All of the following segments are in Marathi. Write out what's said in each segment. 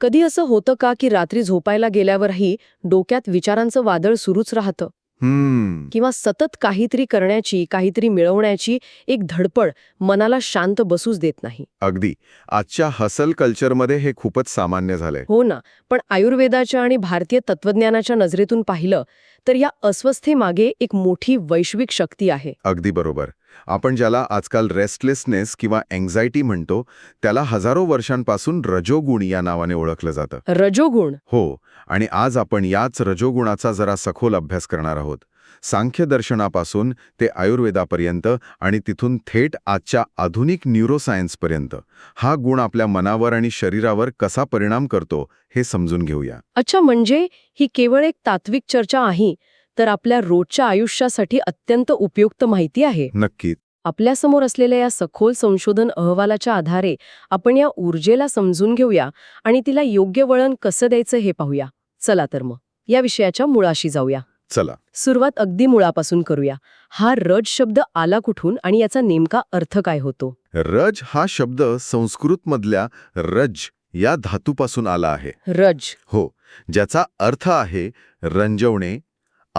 कधी असं होतं का की रात्री झोपायला गेल्यावरही डोक्यात विचारांचं वादळ सुरूच राहतं? हम्म. किंवा सतत काहीतरी करण्याची काहीतरी मिळवण्याची एक धडपड मनाला शांत बसूच देत नाही? अगदी. आजच्या हसल कल्चरमध्ये हे खूपच सामान्य झालंय. हो ना. पण आयुर्वेदाच्या आणि भारतीय तत्वज्ञानाच्या नजरेतून पाहिलं तर या अस्वस्थेमागे एक मोठी वैश्विक शक्ती आहे. अगदी बरोबर. आपण ज्याला आजकाल रेस्टलेसनेस किंवा एन्झायटी म्हणतो त्याला हजारो वर्षांपासून रजोगुण या नावाने ओळखलं जातं. रजोगुण? हो आणि आज आपण याच रजोगुणाचा जरा सखोल अभ्यास करणार आहोत. सांख्य दर्शनापासून ते आयुर्वेदापर्यंत आणि तिथून थेट आजच्या आधुनिक न्यूरोसायन्सपर्यंत हा गुण आपल्या मनावर आणि शरीरावर कसा परिणाम करतो हे समजून घेऊया. अच्छा म्हणजे ही केवळ एक तात्विक चर्चा आहे. तर आपल्या रोजच्या आयुष्यासाठी अत्यंत उपयुक्त माहिती आहे. नक्कीच. आपल्यासमोर असलेल्या या सखोल संशोधन अहवालाच्या आधारे आपण या ऊर्जेला समजून घेऊया आणि तिला योग्य वळण कसं द्यायचं हे पाहूया. चला तर मग. या विषयाच्या मुळाशी जाऊया. चला. सुरुवात अगदी मुळापासून करूया. हा रज शब्द आला कुठून आणि याचा नेमका अर्थ काय होतो? रज हा शब्द संस्कृतमधल्या रज या धातूपासून आला आहे. रज. हो. ज्याचा अर्थ आहे रंजवणे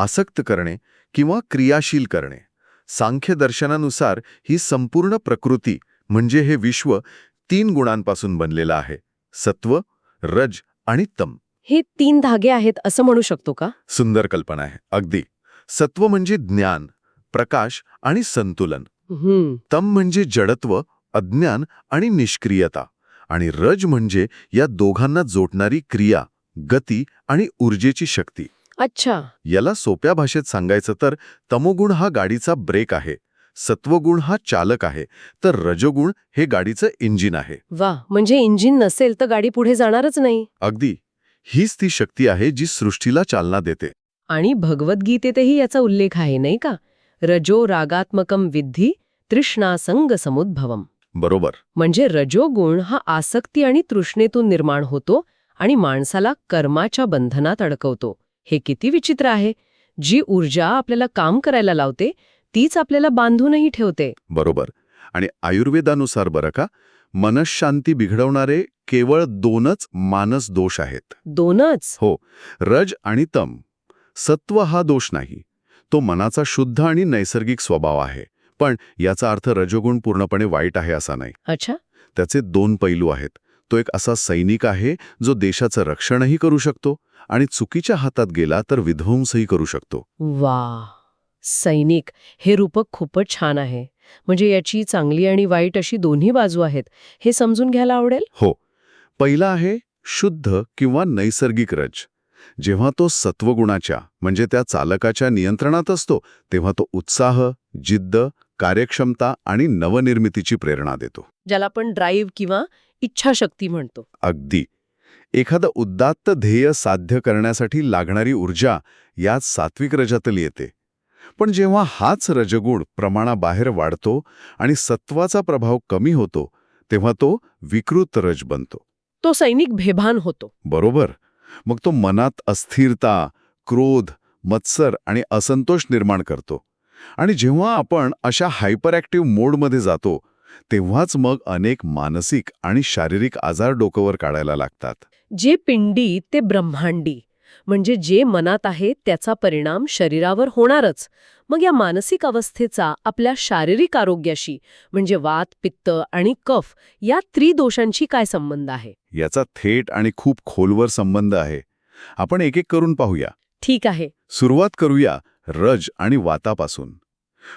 आसक्त करणे किंवा क्रियाशील करणे. सांख्य दर्शनानुसार ही संपूर्ण प्रकृती म्हणजे हे विश्व तीन गुणांपासून बनलेलं आहे सत्व रज आणि तम. हे तीन धागे आहेत असं म्हणू शकतो का? सुंदर कल्पना आहे अगदी. सत्व म्हणजे ज्ञान प्रकाश आणि संतुलन. तम म्हणजे जडत्व अज्ञान आणि निष्क्रियता. आणि रज म्हणजे या दोघांना जोडणारी क्रिया गती आणि ऊर्जेची शक्ती. अच्छा. याला सोप्या भाषेत सांगायचं तर तमोगुण हा गाडीचा ब्रेक आहे सत्वगुण हा चालक आहे तर रजोगुण हे गाडीचं इंजिन आहे. वा म्हणजे इंजिन नसेल तर गाडी पुढे जाणारच नाही. अगदी. हीच ती शक्ती आहे जी सृष्टीला चालना देते. आणि भगवद्गीतेतही याचा उल्लेख आहे नाही का? रजो रागात्मकम विद्धी तृष्णा संग समुद्भवम. बरोबर. म्हणजे रजोगुण हा आसक्ती आणि तृष्णेतून निर्माण होतो आणि माणसाला कर्माच्या बंधनात अडकवतो. हे किती विचित्र आहे. जी ऊर्जा आपल्याला काम करायला लावते तीच आपल्याला बांधूनही ठेवते. बरोबर. आणि आयुर्वेदानुसार बरं का मनशांती बिघडवणारे केवळ दोनच मानस दोष आहेत. दोनच? हो. रज आणि तम. सत्व हा दोष नाही. तो मनाचा शुद्ध आणि नैसर्गिक स्वभाव आहे. पण याचा अर्थ रजोगुण पूर्णपणे वाईट आहे असा नाही. अच्छा. त्याचे दोन पैलू आहेत. तो एक असा सैनिक आहे जो देशाचं रक्षणही करू शकतो आणि चुकीच्या हातात गेला तर विध्वंसही करू शकतो. वा सैनिक हे रूपक खूपच छान आहे. म्हणजे याची चांगली आणि वाईट अशी दोन्ही बाजू आहेत हे समजून घ्यायला आवडेल? हो. पहिला आहे शुद्ध किंवा नैसर्गिक रज. जेव्हा तो सत्वगुणाच्या म्हणजे त्या चालकाच्या नियंत्रणात असतो तेव्हा तो उत्साह जिद्द कार्यक्षमता आणि नवनिर्मितीची प्रेरणा देतो. ज्याला आपण ड्राईव्ह किंवा इच्छाशक्ती म्हणतो. अगदी. एखादं उद्दात्त ध्येय साध्य करण्यासाठी लागणारी ऊर्जा यात सात्विक रजातली येते. पण जेव्हा हाच रजगुण प्रमाणाबाहेर वाढतो आणि सत्वाचा प्रभाव कमी होतो तेव्हा तो विकृत रज बनतो. तो सैनिक भेभान होतो. बरोबर. मग तो मनात अस्थिरता क्रोध मत्सर आणि असंतोष निर्माण करतो. आणि जेव्हा आपण अशा हायपर ॲक्टिव्ह मोडमध्ये जातो तेव्हाच मग अनेक मानसिक आणि शारीरिक आजार डोकंवर काढायला लागतात. जे पिंडी ते ब्रह्मांडी. म्हणजे जे मनात आहे त्याचा परिणाम शरीरावर होणारच. मग या मानसिक अवस्थेचा आपल्या शारीरिक आरोग्याशी म्हणजे वात पित्त आणि कफ या त्रिदोषांशी काय संबंध आहे? याचा थेट आणि खूप खोलवर संबंध आहे. आपण एक एक करून पाहूया. ठीक आहे. सुरुवात करूया रज आणि वातापासून.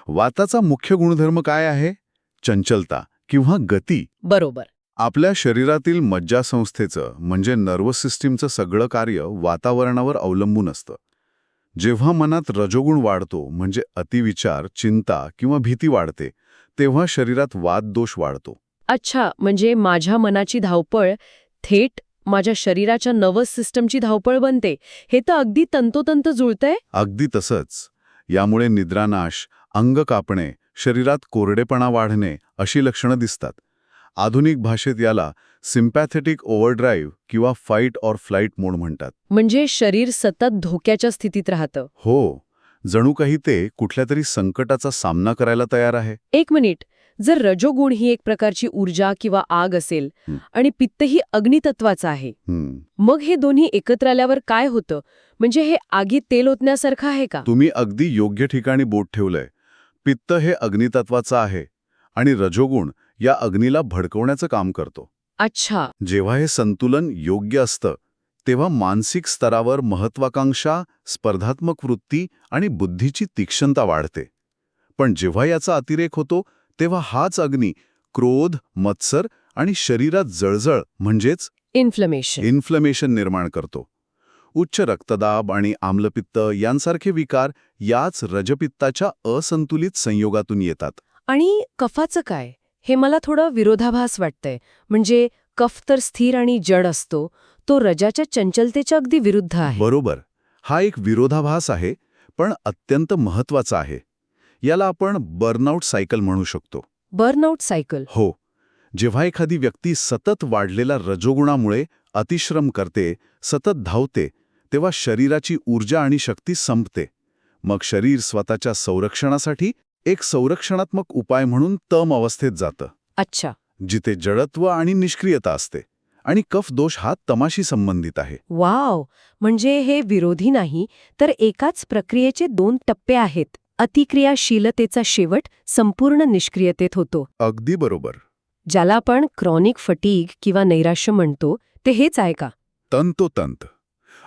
वाताचा मुख्य गुणधर्म काय आहे? चंचलता किंवा गती बरोबर. आपल्या शरीरातील मज्जासंस्थेचं म्हणजे नर्वस सिस्टीमचं सगळं कार्य वातावरणावर अवलंबून असतं. जेव्हा मनात रजोगुण वाढतो म्हणजे अतिविचार चिंता किंवा भीती वाढते तेव्हा शरीरात वाददोष वाढतो. अच्छा म्हणजे माझ्या मनाची धावपळ थेट माझ्या शरीराच्या नर्वस सिस्टमची धावपळ बनते. हे तर अगदी तंतोतंत जुळतंय? अगदी तसंच. यामुळे निद्रानाश अंग कापणे शरीरात कोरडेपणा वाढणे अशी लक्षणं दिसतात. आधुनिक भाषेत याला सिम्पॅथेटिक ओव्हरड्राईव्ह किंवा फाईट ऑर फ्लाईट मोड म्हणतात. म्हणजे शरीर सतत धोक्याच्या स्थितीत राहतं. हो जणू काही ते कुठल्या तरी संकटाचा सामना करायला तयार आहे. एक मिनिट. जर रजोगुण ही एक प्रकारची ऊर्जा किंवा आग असेल. आणि पित्त ही अग्नितत्वाचं आहे. मग हे दोन्ही एकत्र आल्यावर काय होतं? म्हणजे हे आगीत तेल ओतण्यासारखं आहे का? तुम्ही अगदी योग्य ठिकाणी बोट ठेवलंय. पित्त हे अग्नितत्वाचं आहे आणि रजोगुण या अग्नीला भडकवण्याचं काम करतो. अच्छा. जेव्हा हे संतुलन योग्य असतं तेव्हा मानसिक स्तरावर महत्वाकांक्षा स्पर्धात्मक वृत्ती आणि बुद्धीची तीक्ष्णता वाढते. पण जेव्हा याचा अतिरेक होतो तेव्हा हाच अग्नी क्रोध मत्सर आणि शरीरात जळजळ म्हणजेच इन्फ्लमेशन इन्फ्लमेशन निर्माण करतो. उच्च रक्तदाब आणि आम्लपित्त यांसारखे विकार याच रजपित्ताच्या असंतुलित संयोगातून येतात. आणि कफाचं काय? हे मला थोडं विरोधाभास वाटतंय. म्हणजे कफ तर स्थिर आणि जड असतो तो रजाच्या चंचलतेच्या अगदी विरुद्ध आहे. बरोबर. हा एक विरोधाभास आहे पण अत्यंत महत्त्वाचा आहे. याला आपण बर्नआउट सायकल म्हणू शकतो. Burnout cycle? हो. जेव्हा एखादी व्यक्ती सतत वाढलेल्या रजोगुणामुळे अतिश्रम करते सतत धावते तेव्हा शरीराची ऊर्जा आणि शक्ती संपते. मग शरीर स्वतःच्या संरक्षणासाठी एक संरक्षणात्मक उपाय म्हणून तम अवस्थेत जातं. अच्छा. जिथे जडत्व आणि निष्क्रियता असते आणि कफ दोष हा तमाशी संबंधित आहे. वाव! म्हणजे हे विरोधी नाही तर एकाच प्रक्रियेचे दोन टप्पे आहेत. अतिक्रियाशीलतेचा शेवट संपूर्ण निष्क्रियतेत होतो. अगदी बरोबर. ज्याला आपण क्रॉनिक फटीग किंवा नैराश्य म्हणतो ते हेच आहे का? तंतोतंत.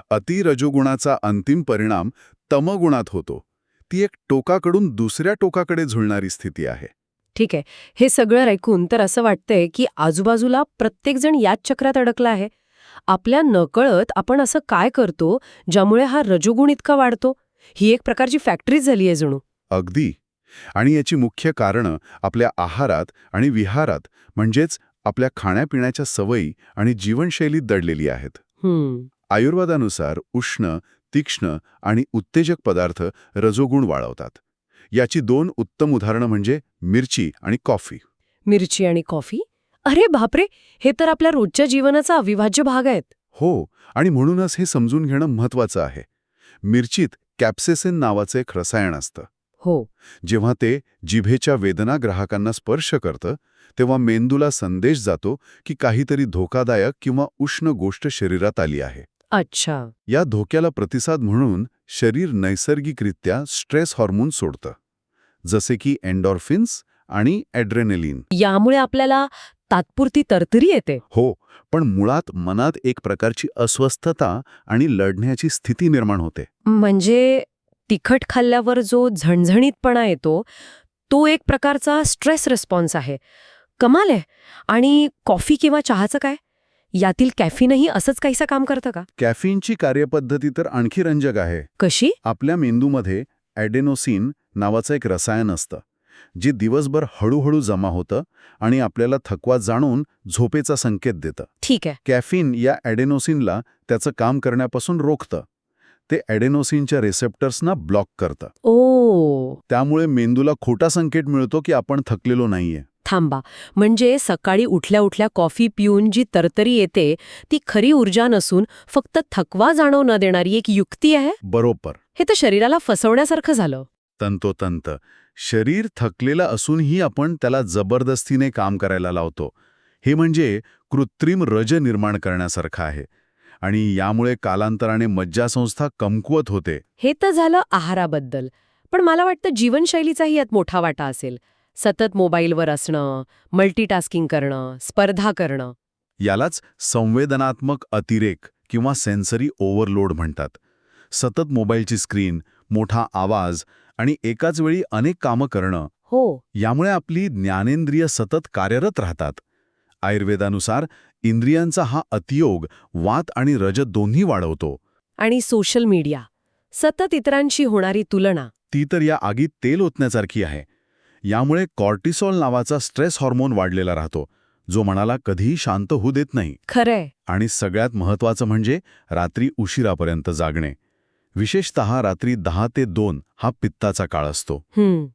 अतिरजोगुणाचा अंतिम परिणाम तमगुणात होतो. ती एक टोकाकडून दुसऱ्या टोकाकडे झुलणारी स्थिती आहे. ठीक आहे. हे सगळं ऐकून तर असं वाटतंय की आजूबाजूला प्रत्येकजण याच चक्रात अडकला आहे. आपल्या नकळत आपण असं काय करतो ज्यामुळे हा रजोगुण इतका वाढतो? ही एक प्रकारची फॅक्टरीच झाली आहे जणू. अगदी. आणि याची मुख्य कारणं आपल्या आहारात आणि विहारात म्हणजेच आपल्या खाण्यापिण्याच्या सवयी आणि जीवनशैलीत दडलेली आहेत. आयुर्वेदानुसार उष्ण तीक्ष्ण आणि उत्तेजक पदार्थ रजोगुण वाढवतात. याची दोन उत्तम उदाहरणं म्हणजे मिरची आणि कॉफी. मिरची आणि कॉफी? अरे बापरे! हे तर आपल्या रोजच्या जीवनाचा अविभाज्य भाग आहेत. हो आणि म्हणूनच हे समजून घेणं महत्वाचं आहे. मिरचीत कॅप्सेसिन नावाचं एक रसायन असतं. हो. जेव्हा ते जिभेच्या वेदना ग्राहकांना स्पर्श करतं तेव्हा मेंदूला संदेश जातो की काहीतरी धोकादायक किंवा उष्ण गोष्ट शरीरात आली आहे. अच्छा. या धोक्याला प्रतिसाद म्हणून शरीर नैसर्गिकरित्या स्ट्रेस हॉर्मोन सोडतं जसे की एन्डॉर्फिन्स आणि ॲड्रेनेलिन. यामुळे आपल्याला तात्पुरती तरतरी येते. हो पण मुळात मनात एक प्रकारची अस्वस्थता आणि लढण्याची स्थिती निर्माण होते. म्हणजे तिखट खाल्ल्यावर जो झणझणीतपणा येतो तो एक प्रकारचा स्ट्रेस रिस्पॉन्स आहे. कमाल आहे. आणि कॉफी किंवा चहाचं काय? यातील कॅफीनही असंच काहीसं काम करतं का? कॅफीनची कार्यपद्धती तर आणखी रंजक आहे. कशी? आपल्या मेंदूमध्ये ॲडेनोसिन नावाचं एक रसायन असतं जे दिवसभर हळूहळू जमा होतं आणि आपल्याला थकवा जाणून झोपेचा संकेत देतं. ठीक आहे. कॅफीन या ॲडेनोसिनला त्याचं काम करण्यापासून रोखतं. ते ॲडेनोसिनच्या रिसेप्टर्सना ब्लॉक करतं. ओ. त्यामुळे मेंदूला खोटा संकेत मिळतो की आपण थकलेलो नाहीये. थांबा. म्हणजे सकाळी उठल्या उठल्या कॉफी पिऊन जी तरतरी येते ती खरी ऊर्जा नसून फक्त थकवा जाणव न देणारी एक युक्ती आहे? बरोबर. हे तर शरीराला फसवण्यासारखं झालं. तंतोतंत. शरीर थकलेलं असूनही आपण त्याला जबरदस्तीने काम करायला लावतो. हे म्हणजे कृत्रिम रज निर्माण करण्यासारखं आहे. आणि यामुळे कालांतराने मज्जासंस्था कमकुवत होते. हे तर झालं आहाराबद्दल. पण मला वाटतं जीवनशैलीचाही यात मोठा वाटा असेल. सतत मोबाईलवर असणं मल्टीटास्किंग करणं स्पर्धा करणं. यालाच संवेदनात्मक अतिरेक किंवा सेन्सरी ओव्हरलोड म्हणतात. सतत मोबाईलची स्क्रीन मोठा आवाज आणि एकाच वेळी अनेक कामं करणं हो. यामुळे आपली ज्ञानेंद्रिय सतत कार्यरत राहतात. आयुर्वेदानुसार इंद्रियांचा हा अतियोग वात आणि रज दोन्ही वाढवतो. आणि सोशल मीडिया सतत इतरांशी होणारी तुलना. ती तर या आगीत तेल ओतण्यासारखी आहे. यामुळे कॉर्टिसॉल नावाचा स्ट्रेस हॉर्मोन वाढलेला राहतो जो मनाला कधीही शांत होऊ देत नाही. खरंय. आणि सगळ्यात महत्वाचं म्हणजे रात्री उशिरापर्यंत जागणे. विशेषत रात्री दहा ते दोन हा पित्ताचा काळ असतो. हम्म.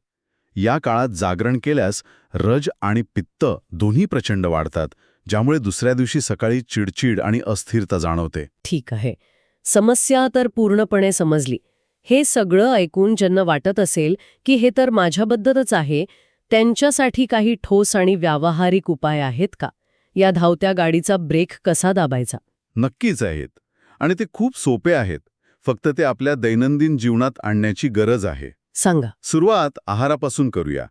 या काळात जागरण केल्यास रज आणि पित्त दोन्ही प्रचंड वाढतात ज्यामुळे दुसऱ्या दिवशी सकाळी चिडचिड आणि अस्थिरता जाणवते. ठीक आहे. समस्या तर पूर्णपणे समजली. हे सगळं ऐकून ज्यांना वाटत असेल की हे तर माझ्याबद्दलच आहे त्यांच्यासाठी काही ठोस आणि व्यावहारिक उपाय आहेत का? या धावत्या गाडीचा ब्रेक कसा दाबायचा? नक्कीच आहेत. आणि ते खूप सोपे आहेत. फक्त ते आपल्या दैनंदिन जीवनात आणण्याची गरज आहे. सांगा. सुरुवात आहारापासून करूया.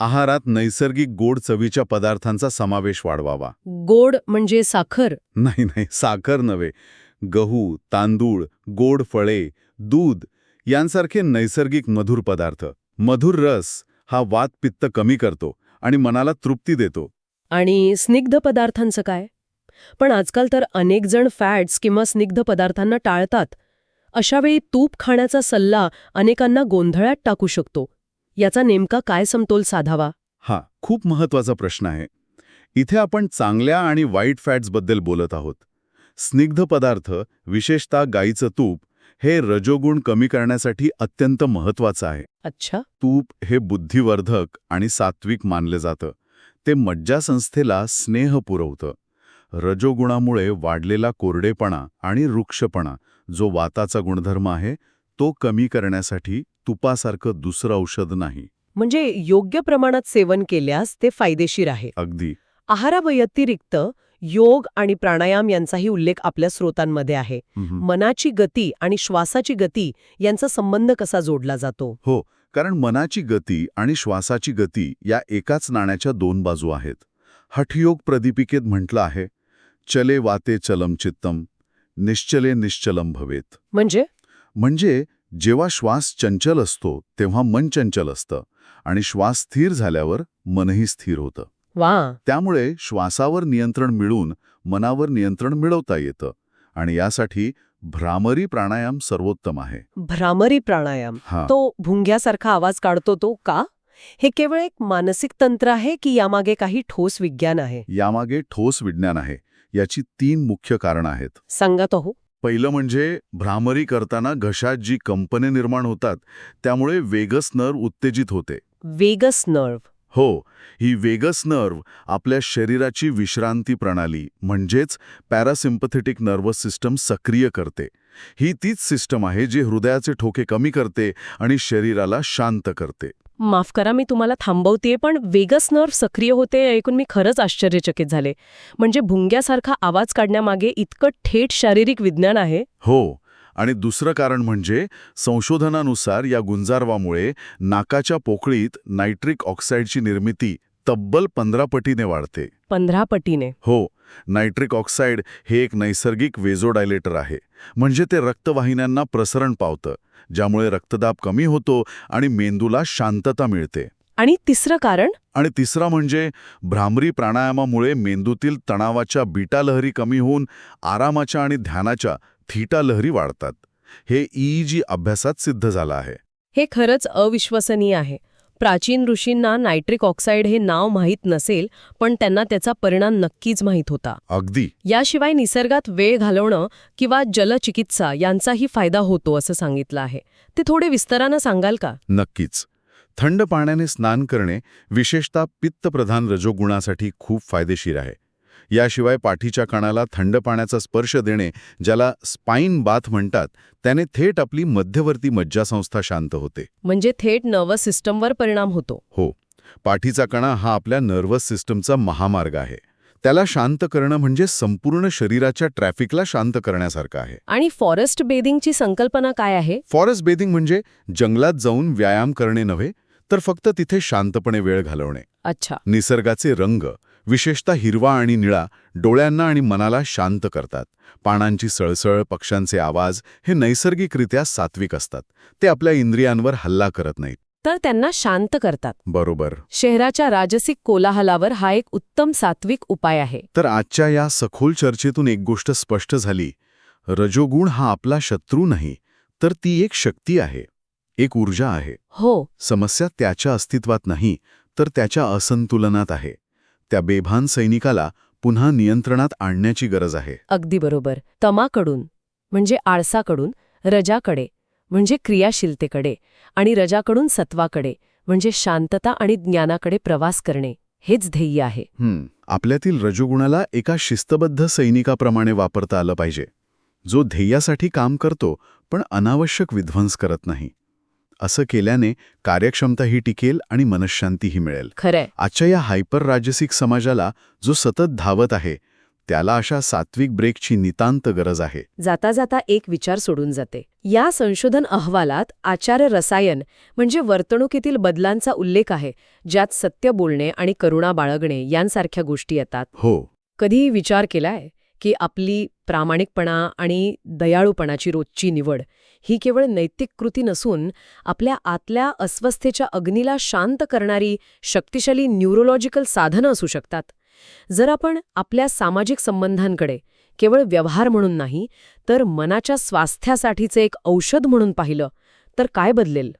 आहारात नैसर्गिक गोड चवीच्या पदार्थांचा समावेश वाढवावा. गोड म्हणजे साखर? नाही नाही साखर नव्हे. गहू तांदूळ गोड फळे दूध यांसारखे नैसर्गिक मधुर पदार्थ मधुर रस हा वात पित्त कमी करतो आणि मनाला तृप्ती देतो. आणि स्निग्ध पदार्थांचं काय? पण आजकाल तर अनेक जण फॅट्स किंवा स्निग्ध पदार्थांना टाळतात. अशावेळी तूप खाण्याचा सल्ला अनेकांना गोंधळात टाकू शकतो. याचा नेमका काय समतोल साधावा? हा खूप महत्त्वाचा प्रश्न आहे. इथे आपण चांगल्या आणि वाईट फॅट्सबद्दल बोलत आहोत. स्निग्ध पदार्थ विशेषतः गाईचं तूप हे रजोगुण कमी करण्यासाठी अत्यंत महत्वाचं आहे. अच्छा. तूप हे बुद्धिवर्धक आणि सात्विक मानलं जातं. ते मज्जासंस्थेला स्नेह पुरवतं. रजोगुणामुळे वाढलेला कोरडेपणा आणि वृक्षपणा जो वाताचा गुणधर्म आहे तो कमी करण्यासाठी तुपासारखं दुसरं औषध नाही. म्हणजे योग्य प्रमाणात सेवन केल्यास ते फायदेशीर आहे. अगदी. आहाराव्यतिरिक्त योग आणि प्राणायाम यांचाही उल्लेख आपल्या स्रोतांमध्ये आहे. मनाची गती आणि श्वासाची गती यांचा संबंध कसा जोडला जातो? हो कारण मनाची गती आणि श्वासाची गती या एकाच नाण्याच्या दोन बाजू आहेत. हठयोग प्रदीपिकेत म्हटलं आहे चले वाते चलम चित्तम निश्चले निश्चलम भवेत. म्हणजे? म्हणजे जेव्हा श्वास चंचल असतो तेव्हा मन चंचल असतं आणि श्वास स्थिर झाल्यावर मनही स्थिर होतं. वा. त्यामुळे श्वासावर नियंत्रण मिळून मनावर नियंत्रण मिळवता येतं आणि यासाठी भ्रामरी प्राणायाम सर्वोत्तम आहे. भ्रामरी प्राणायाम. तो भुंग्यासारखा आवाज काढतो तो का? हे केवळ एक मानसिक तंत्र आहे की यामागे काही ठोस विज्ञान आहे? यामागे ठोस विज्ञान आहे. याची तीन मुख्य कारणं आहेत. सांगा तो हो पहिलं म्हणजे भ्रामरी करताना घशात जी कंपने निर्माण होतात त्यामुळे वेगस नर्व उत्तेजित होते. Vagus nerve. हो ही वेगस नर्व आपल्या शरीराची विश्रांती प्रणाली म्हणजेच पॅरासिम्पथेटिक नर्वस सिस्टम सक्रिय करते. ही तीच सिस्टम आहे जी हृदयाचे ठोके कमी करते आणि शरीराला शांत करते. माफ करा मी तुम्हाला थांबवतेय पण वेगस नर्व सक्रिय होते ऐकून मी खरंच आश्चर्यचकित झाले. म्हणजे भुंग्यासारखा आवाज काढण्यामागे इतकं थेट शारीरिक विज्ञान आहे? हो आणि दुसरं कारण म्हणजे संशोधनानुसार या गुंजारवामुळे नाकाच्या पोकळीत नायट्रिक ऑक्साईडची निर्मिती तब्बल पंधरा पटीने वाढते. पंधरा पटीने. हो नायट्रिक ऑक्साईड हे एक नैसर्गिक वेझोडायलेटर आहे. म्हणजे ते रक्तवाहिन्यांना प्रसरण पावतं ज्यामुळे रक्तदाब कमी होतो आणि मेंदूला शांतता मिळते. आणि तिसरं कारण? आणि तिसरा म्हणजे भ्रामरी प्राणायामामुळे मेंदूतील तणावाच्या बीटा लहरी कमी होऊन आरामाच्या आणि ध्यानाच्या थीटा लहरी वाढतात. हे ईईजी अभ्यासात सिद्ध झालं आहे. हे खरंच अविश्वसनीय आहे. प्राचीन ऋषींना नायट्रिक ऑक्साईड हे नाव माहीत नसेल पण त्यांना त्याचा परिणाम नक्कीच माहीत होता. अगदी. याशिवाय निसर्गात वेळ घालवणं किंवा जलचिकित्सा यांचाही फायदा होतो असं सांगितलं आहे. ते थोडे विस्तारानं सांगाल का? नक्कीच. थंड पाण्याने स्नान करणे विशेषतः पित्तप्रधान रजोगुणासाठी खूप फायदेशीर आहे. याशिवाय पाठीच्या कणाला थंड पाण्याचा स्पर्श देणे ज्याला स्पाईन बाथ म्हणतात त्याने थेट आपली मध्यवर्ती मज्जासंस्था शांत होते. म्हणजे थेट नर्वस सिस्टमवर परिणाम होतो. हो. पाठीचा कणा हा आपल्या नर्वस सिस्टमचा महामार्ग आहे. त्याला शांत करणं म्हणजे संपूर्ण शरीराच्या ट्रॅफिकला शांत करण्यासारखं आहे. आणि फॉरेस्ट बेदिंगची संकल्पना काय आहे? फॉरेस्ट बेदिंग म्हणजे जंगलात जाऊन व्यायाम करणे नव्हे तर फक्त तिथे शांतपणे वेळ घालवणे. अच्छा. निसर्गाचे रंग विशेषतः हिरवा आणि निळा डोळ्यांना आणि मनाला शांत करतात. पानांची सळसळ पक्ष्यांचे आवाज हे नैसर्गिकरित्या सात्विक असतात. ते आपल्या इंद्रियांवर हल्ला करत नाहीत. तर त्यांना शांत करतात. बरोबर. शहराच्या राजसिक कोलाहलावर हा एक उत्तम सात्विक उपाय आहे. तर आजच्या या सखोल चर्चेतून एक गोष्ट स्पष्ट झाली. रजोगुण हा आपला शत्रू नाही तर ती एक शक्ती आहे. एक ऊर्जा आहे. हो. समस्या त्याच्या अस्तित्वात नाही तर त्याच्या असंतुलनात आहे. त्या बेभान सैनिकाला पुन्हा नियंत्रणात आणण्याची गरज आहे. अगदी बरोबर. तमाकडून म्हणजे आळसाकडून रजाकडे म्हणजे क्रियाशीलतेकडे आणि रजाकडून सत्वाकडे म्हणजे शांतता आणि ज्ञानाकडे प्रवास करणे हेच ध्येय आहे. आपल्यातील रजोगुणाला एका शिस्तबद्ध सैनिकाप्रमाणे वापरता आलं पाहिजे. जो ध्येयासाठी काम करतो पण अनावश्यक विध्वंस करत नाही. असं केल्याने कार्यक्षमताही टिकेल आणि मनशांतीही मिळेल. खरंय. आजच्या या हायपर राजसिक समाजाला जो सतत धावत आहे त्याला अशा सात्विक ब्रेकची नितांत गरज आहे. जाता जाता एक विचार सोडून जाते. या संशोधन अहवालात आचार्य रसायन म्हणजे वर्तणुकीतील बदलांचा उल्लेख आहे ज्यात सत्य बोलणे आणि करुणा बाळगणे यांसारख्या गोष्टी येतात. हो. कधीही विचार केलाय की आपली प्रामाणिकपणा आणि दयाळूपणाची रोजची निवड ही केवळ नैतिक कृती नसून आपल्या आतल्या अस्वस्थेच्या अग्नीला शांत करणारी शक्तिशाली न्यूरोलॉजिकल साधनं असू शकतात. जर आपण आपल्या सामाजिक संबंधांकडे केवळ व्यवहार म्हणून नाही तर मनाच्या स्वास्थ्यासाठीचे एक औषध म्हणून पाहिलं तर काय बदलेल?